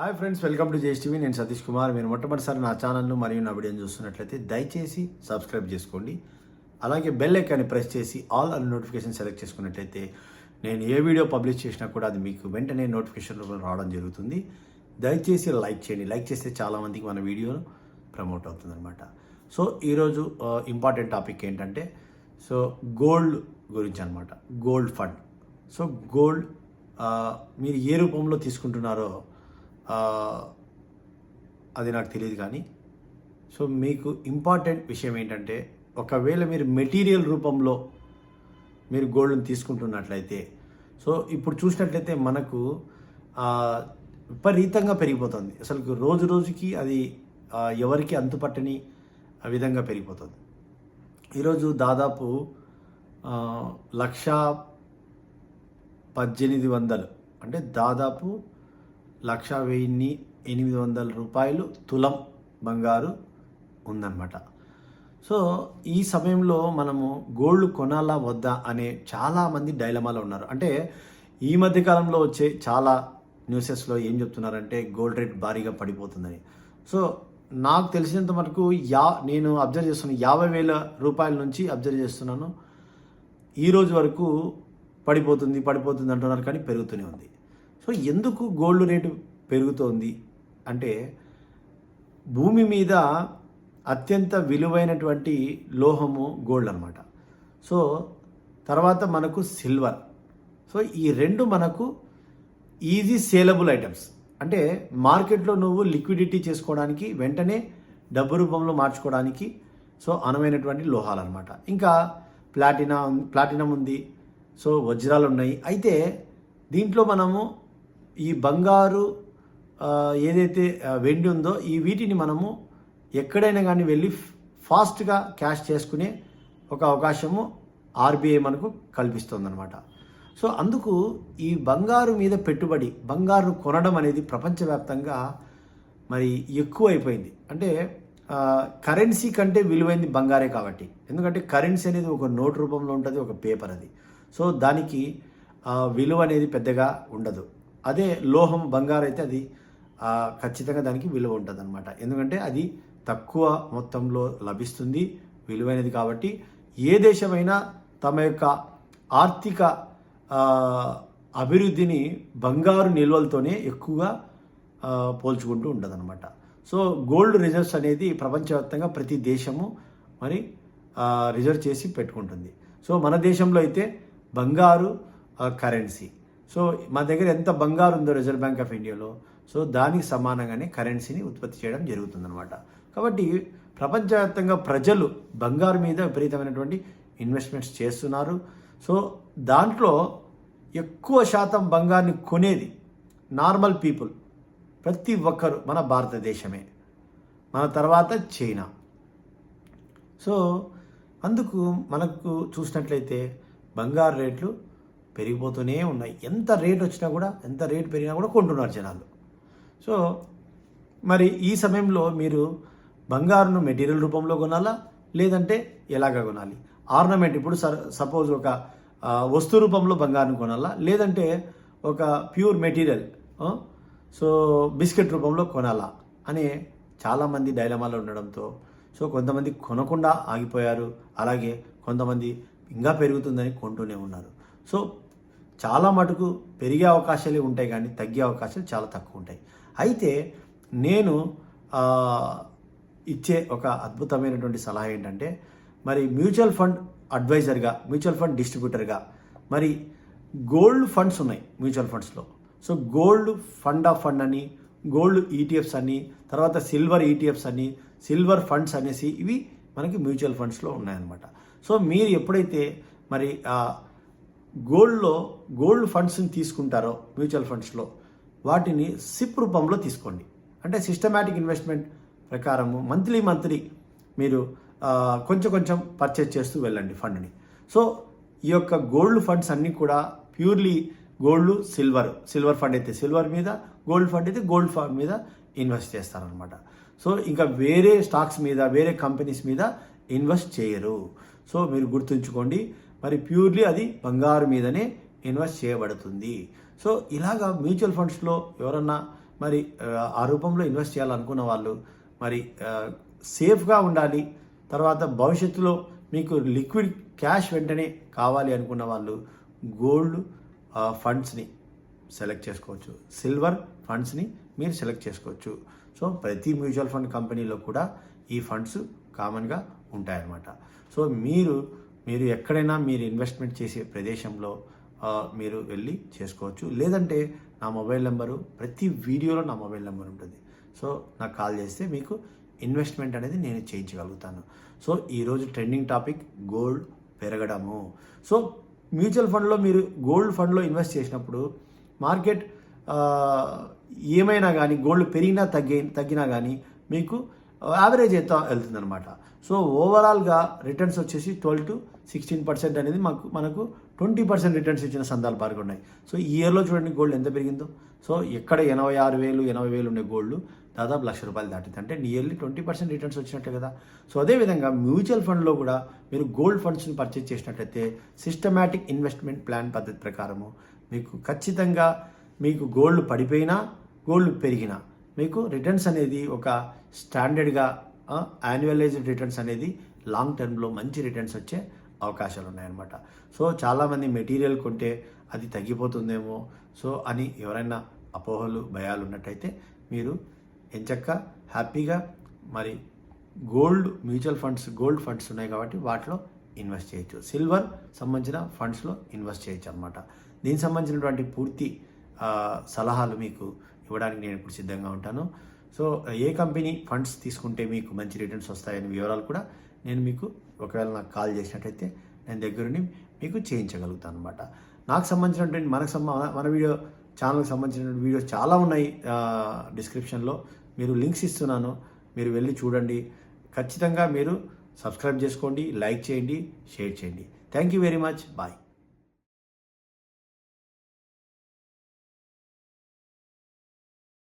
Hi friends welcome to JS TV. నేను సతీష్ కుమార్. మీరు మొట్టమొదటిసారి నా ఛానల్ను మరియు నా వీడియోని చూస్తున్నట్లయితే దయచేసి సబ్స్క్రైబ్ చేసుకోండి. అలాగే బెల్ ఐకాన్ని ప్రెస్ చేసి ఆల్ అన్ నోటిఫికేషన్ సెలెక్ట్ చేసుకున్నట్లయితే నేను ఏ వీడియో పబ్లిష్ చేసినా కూడా అది మీకు వెంటనే నోటిఫికేషన్ రూపంలో రావడం జరుగుతుంది. దయచేసి లైక్ చేయండి. లైక్ చేస్తే చాలామందికి మన వీడియో ప్రమోట్ అవుతుందన్నమాట. సో ఈరోజు ఇంపార్టెంట్ టాపిక్ ఏంటంటే సో గోల్డ్ గురించి అనమాట గోల్డ్ ఫండ్. సో గోల్డ్ మీరు ఏ రూపంలో తీసుకుంటున్నారో అది నాకు తెలియదు కానీ. సో మీకు ఇంపార్టెంట్ విషయం ఏంటంటే ఒకవేళ మీరు మెటీరియల్ రూపంలో మీరు గోల్డ్ని తీసుకుంటున్నట్లయితే సో ఇప్పుడు చూసినట్లయితే మనకు విపరీతంగా పెరిగిపోతుంది. అసలు రోజు రోజుకి అది ఎవరికి అంతుపట్టని విధంగా పెరిగిపోతుంది. ఈరోజు దాదాపు లక్ష పద్దెనిమిది వందలు అంటే దాదాపు లక్ష వెయ్యిన్ని ఎనిమిది వందల రూపాయలు తులం బంగారు ఉందన్నమాట. సో ఈ సమయంలో మనము గోల్డ్ కొనాలా వద్దా అనే చాలామంది డైలమాలో ఉన్నారు. అంటే ఈ మధ్య కాలంలో వచ్చే చాలా న్యూసెస్లో ఏం చెప్తున్నారంటే గోల్డ్ రేట్ భారీగా పడిపోతుందని. సో నాకు తెలిసినంత మటుకు యా నేను అబ్జర్వ్ చేస్తున్న యాభై వేల రూపాయల నుంచి అబ్జర్వ్ చేస్తున్నాను. ఈ రోజు వరకు పడిపోతుంది పడిపోతుంది అంటున్నారు కానీ పెరుగుతూనే ఉంది. సో ఎందుకు గోల్డ్ రేటు పెరుగుతోంది? అంటే భూమి మీద అత్యంత విలువైనటువంటి లోహము గోల్డ్ అనమాట సో తర్వాత మనకు సిల్వర్. సో ఈ రెండు మనకు ఈజీ సేలబుల్ ఐటమ్స్. అంటే మార్కెట్లో నువ్వు లిక్విడిటీ చేసుకోవడానికి వెంటనే డబ్బు రూపంలో మార్చుకోవడానికి సో అనువైనటువంటి లోహాలు అనమాట ఇంకా ప్లాటినా ప్లాటినం ఉంది. సో వజ్రాలు ఉన్నాయి అయితే దీంట్లో మనము ఈ బంగారు ఏదైతే వెండి ఉందో ఈ వీటిని మనము ఎక్కడైనా కానీ వెళ్ళి ఫాస్ట్గా క్యాష్ చేసుకునే ఒక అవకాశము ఆర్బీఐ మనకు కల్పిస్తుందన్నమాట. సో అందుకు ఈ బంగారు మీద పెట్టుబడి బంగారు కొనడం అనేది ప్రపంచవ్యాప్తంగా మరి ఎక్కువ అయిపోయింది అంటే కరెన్సీ కంటే విలువైంది బంగారే కాబట్టి. ఎందుకంటే కరెన్సీ అనేది ఒక నోట్ రూపంలో ఉంటుంది ఒక పేపర్ అది. సో దానికి విలువ అనేది పెద్దగా ఉండదు. అదే లోహం బంగారు అయితే అది ఖచ్చితంగా దానికి విలువ ఉంటుంది అనమాట ఎందుకంటే అది తక్కువ మొత్తంలో లభిస్తుంది విలువైనది కాబట్టి. ఏ దేశమైనా తమ యొక్క ఆర్థిక అభివృద్ధిని బంగారు నిల్వలతోనే ఎక్కువగా పోల్చుకుంటూ ఉంటుందన్నమాట. సో గోల్డ్ రిజర్వ్స్ అనేది ప్రపంచవ్యాప్తంగా ప్రతి దేశము మరి రిజర్వ్ చేసి పెట్టుకుంటుంది. సో మన దేశంలో అయితే బంగారు కరెన్సీ. సో మన దగ్గర ఎంత బంగారు ఉందో రిజర్వ్ బ్యాంక్ ఆఫ్ ఇండియాలో సో దానికి సమానంగానే కరెన్సీని ఉత్పత్తి చేయడం జరుగుతుందన్నమాట. కాబట్టి ప్రపంచవ్యాప్తంగా ప్రజలు బంగారు మీద విపరీతమైనటువంటి ఇన్వెస్ట్మెంట్స్ చేస్తున్నారు. సో దాంట్లో ఎక్కువ శాతం బంగారుని కొనేది నార్మల్ పీపుల్ ప్రతి ఒక్కరు మన భారతదేశమే మన తర్వాత చైనా. సో అందుకు మనకు చూసినట్లయితే బంగారు రేట్లు పెరిగిపోతూనే ఉన్నాయి. ఎంత రేట్ వచ్చినా కూడా ఎంత రేట్ పెరిగినా కూడా కొంటున్నారు జనాలు. సో మరి ఈ సమయంలో మీరు బంగారును మెటీరియల్ రూపంలో కొనాలా? లేదంటే ఎలాగ కొనాలి? ఆర్నమెంట్ ఇప్పుడు సపోజ్ ఒక వస్తు రూపంలో బంగారం కొనాలా? లేదంటే ఒక ప్యూర్ మెటీరియల్ సో బిస్కెట్ రూపంలో కొనాలా? అనే చాలామంది డైలమాలో ఉండడంతో సో కొంతమంది కొనకుండా ఆగిపోయారు. అలాగే కొంతమంది ఇంకా పెరుగుతుందని కొంటూనే ఉన్నారు. సో చాలా మటుకు పెరిగే అవకాశాలు ఉంటాయి కానీ తగ్గే అవకాశాలు చాలా తక్కువ ఉంటాయి. అయితే నేను ఇచ్చే ఒక అద్భుతమైనటువంటి సలహా ఏంటంటే మరి మ్యూచువల్ ఫండ్ అడ్వైజర్గా మ్యూచువల్ ఫండ్ డిస్ట్రిబ్యూటర్గా మరి గోల్డ్ ఫండ్స్ ఉన్నాయి మ్యూచువల్ ఫండ్స్లో. So gold fund of fund అని గోల్డ్ ఈటీఎఫ్స్ అని తర్వాత సిల్వర్ ఈటీఎఫ్స్ అని సిల్వర్ ఫండ్స్ అనేసి ఇవి మనకి మ్యూచువల్ ఫండ్స్లో ఉన్నాయన్నమాట. సో మీరు ఎప్పుడైతే మరి గోల్డ్లో గోల్డ్ ఫండ్స్ని తీసుకుంటారో మ్యూచువల్ ఫండ్స్లో వాటిని సిప్ రూపంలో తీసుకోండి. అంటే సిస్టమాటిక్ ఇన్వెస్ట్మెంట్ ప్రకారము మంత్లీ మంత్లీ మీరు కొంచెం కొంచెం పర్చేజ్ చేస్తూ వెళ్ళండి ఫండ్ని. సో ఈ యొక్క గోల్డ్ ఫండ్స్ అన్నీ కూడా purely gold silver silver fund అయితే సిల్వర్ మీద గోల్డ్ ఫండ్ అయితే గోల్డ్ ఫండ్ మీద ఇన్వెస్ట్ చేస్తారనమాట సో ఇంకా వేరే స్టాక్స్ మీద వేరే కంపెనీస్ మీద ఇన్వెస్ట్ చేయరు. సో మీరు గుర్తుంచుకోండి మరి ప్యూర్లీ అది బంగారు మీదనే ఇన్వెస్ట్ చేయబడుతుంది. సో ఇలాగా మ్యూచువల్ ఫండ్స్లో ఎవరన్నా మరి ఆ, రూపంలో ఇన్వెస్ట్ చేయాలనుకున్న వాళ్ళు మరి సేఫ్గా ఉండాలి తర్వాత భవిష్యత్తులో మీకు లిక్విడ్ క్యాష్ వెంటనే కావాలి అనుకున్న వాళ్ళు గోల్డ్ ఫండ్స్ని సెలెక్ట్ చేసుకోవచ్చు. సిల్వర్ ఫండ్స్ని మీరు సెలెక్ట్ చేసుకోవచ్చు. సో ప్రతి మ్యూచువల్ ఫండ్ కంపెనీలో కూడా ఈ ఫండ్స్ కామన్గా ఉంటాయన్నమాట. సో మీరు మీరు ఎక్కడైనా మీరు ఇన్వెస్ట్మెంట్ చేసే ప్రదేశంలో మీరు వెళ్ళి చేసుకోవచ్చు. లేదంటే నా మొబైల్ నెంబరు ప్రతి వీడియోలో నా మొబైల్ నెంబర్ ఉంటుంది. సో నాకు కాల్ చేస్తే మీకు ఇన్వెస్ట్మెంట్ అనేది నేను చేయించగలుగుతాను. సో ఈరోజు ట్రెండింగ్ టాపిక్ గోల్డ్ పెరగడము. సో మ్యూచువల్ ఫండ్లో మీరు గోల్డ్ ఫండ్లో ఇన్వెస్ట్ చేసినప్పుడు మార్కెట్ ఏమైనా కానీ గోల్డ్ పెరిగినా తగ్గి తగ్గినా కానీ మీకు యావరేజ్ అయితే వెళ్తుందనమాట సో ఓవరాల్గా రిటర్న్స్ వచ్చేసి ట్వెల్వ్ టు సిక్స్టీన్ పర్సెంట్ అనేది మాకు మనకు ట్వంటీ పర్సెంట్ రిటర్న్స్ ఇచ్చిన సందర్భాలు ఉన్నాయి. సో ఈ ఇయర్లో చూడండి గోల్డ్ ఎంత పెరిగిందో. సో ఎక్కడ ఎనభై ఆరు వేలు ఎనభై వేలు ఉండే గోల్డ్ దాదాపు లక్ష రూపాయలు దాటింది. అంటే నియర్లీ ట్వంటీ పర్సెంట్ రిటర్న్స్ వచ్చినట్టే కదా. సో అదేవిధంగా మ్యూచువల్ ఫండ్లో కూడా మీరు గోల్డ్ ఫండ్స్ని పర్చేజ్ చేసినట్లయితే సిస్టమాటిక్ ఇన్వెస్ట్మెంట్ ప్లాన్ పద్ధతి ప్రకారము మీకు ఖచ్చితంగా మీకు గోల్డ్ పడిపోయినా గోల్డ్ పెరిగినా మీకు రిటర్న్స్ అనేది ఒక స్టాండర్డ్గా యాన్యువలైజ్డ్ రిటర్న్స్ అనేది లాంగ్ టర్మ్లో మంచి రిటర్న్స్ వచ్చే అవకాశాలు ఉన్నాయన్నమాట సో చాలామంది మెటీరియల్ కొంటే అది తగ్గిపోతుందేమో. సో అని ఎవరైనా అపోహలు భయాలు ఉన్నట్టయితే మీరు ఎంచక్క హ్యాపీగా మరి gold mutual funds gold funds ఉన్నాయి కాబట్టి వాటిలో ఇన్వెస్ట్ చేయొచ్చు. సిల్వర్ సంబంధించిన ఫండ్స్లో ఇన్వెస్ట్ చేయొచ్చు అనమాట దీనికి సంబంధించినటువంటి పూర్తి సలహాలు మీకు ఇవ్వడానికి నేను ఇప్పుడు సిద్ధంగా ఉంటాను. సో ఏ కంపెనీ ఫండ్స్ తీసుకుంటే మీకు మంచి రిటర్న్స్ వస్తాయనే వివరాలు కూడా నేను మీకు ఒకవేళ నాకు కాల్ చేసినట్టయితే నేను దగ్గరుండి మీకు చేయించగలుగుతాను అనమాట నాకు సంబంధించినటువంటి మనకు సంబ మన వీడియో ఛానల్కి సంబంధించినటువంటి వీడియోస్ చాలా ఉన్నాయి డిస్క్రిప్షన్లో. మీరు లింక్స్ ఇస్తున్నాను మీరు వెళ్ళి చూడండి. ఖచ్చితంగా మీరు సబ్స్క్రైబ్ చేసుకోండి లైక్ చేయండి షేర్ చేయండి. Thank you very much. Bye.